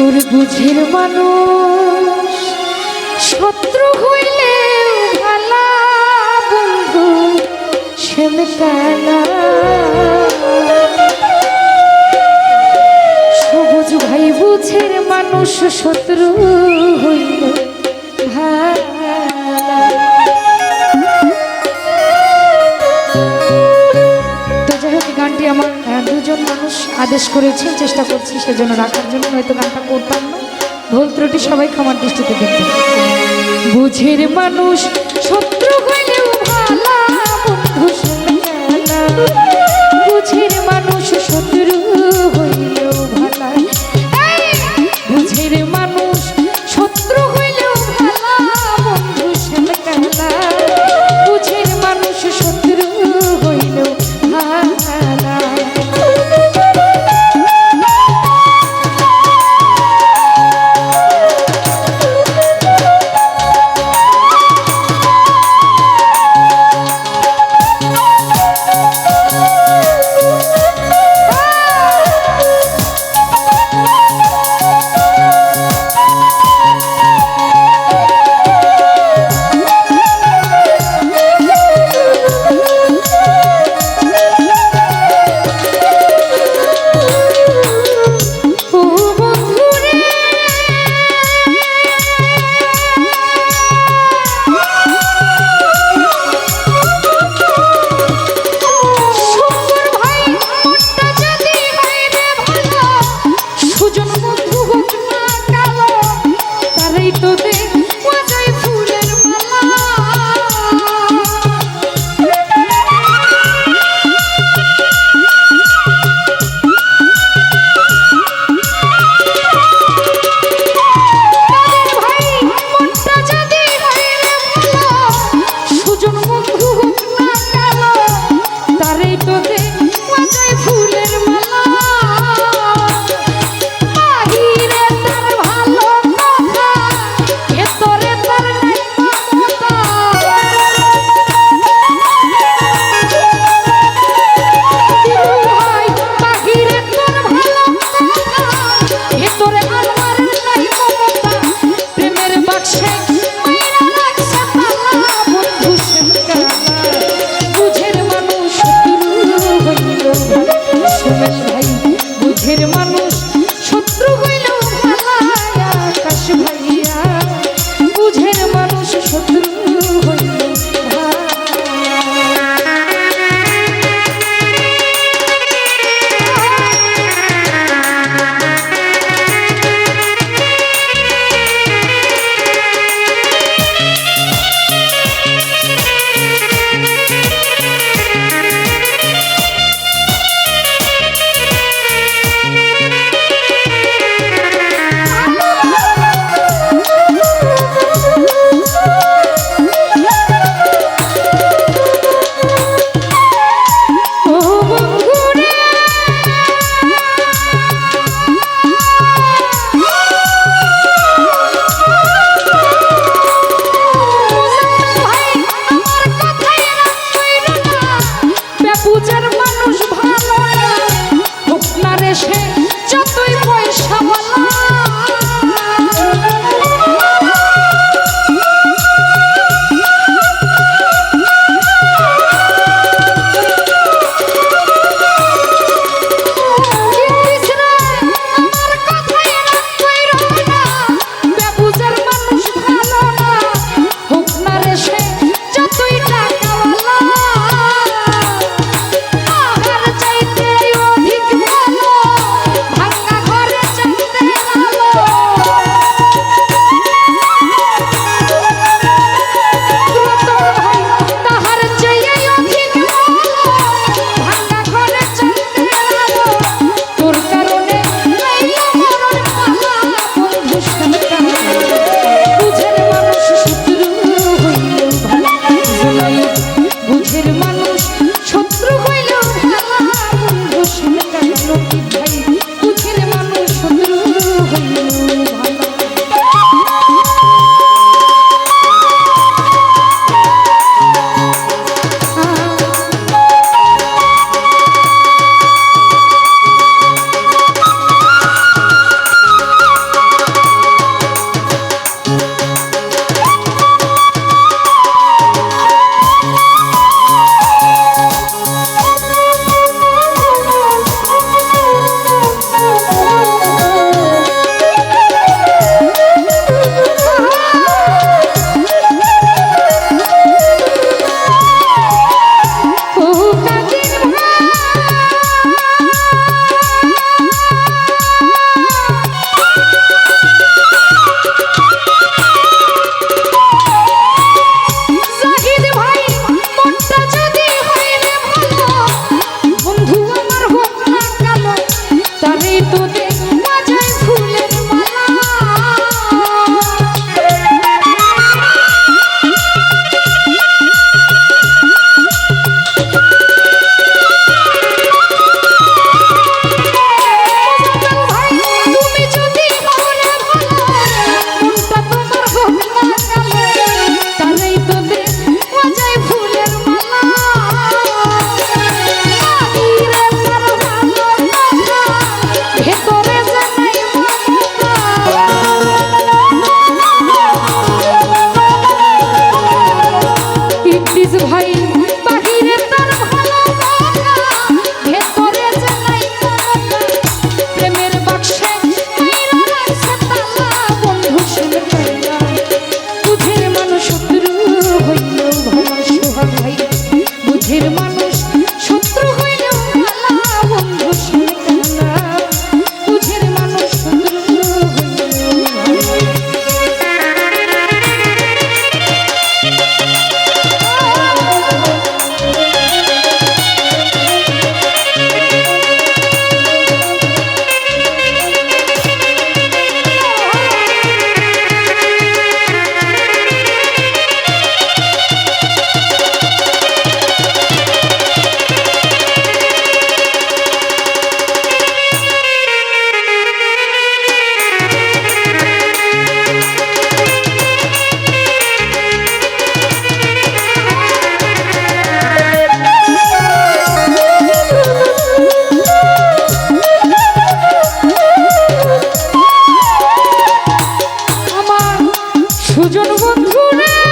ওর বুঝের মানুষ। শত্রু হইলে ভালা বন্ধু শ্যামকালা সবুজ ভাই বুঝের মানুষ শত্রু হইল মানুষ আদেশ করেছে, চেষ্টা করছি সেজন্য রাখার জন্য হয়তো গানটা করতাম না। ভুল ত্রুটি সবাই ক্ষমার দৃষ্টিতে দেখবে বুঝের মানুষ শত্রু হইলেও ভালা বন্ধু মানুষ সুজন বন্ধুরা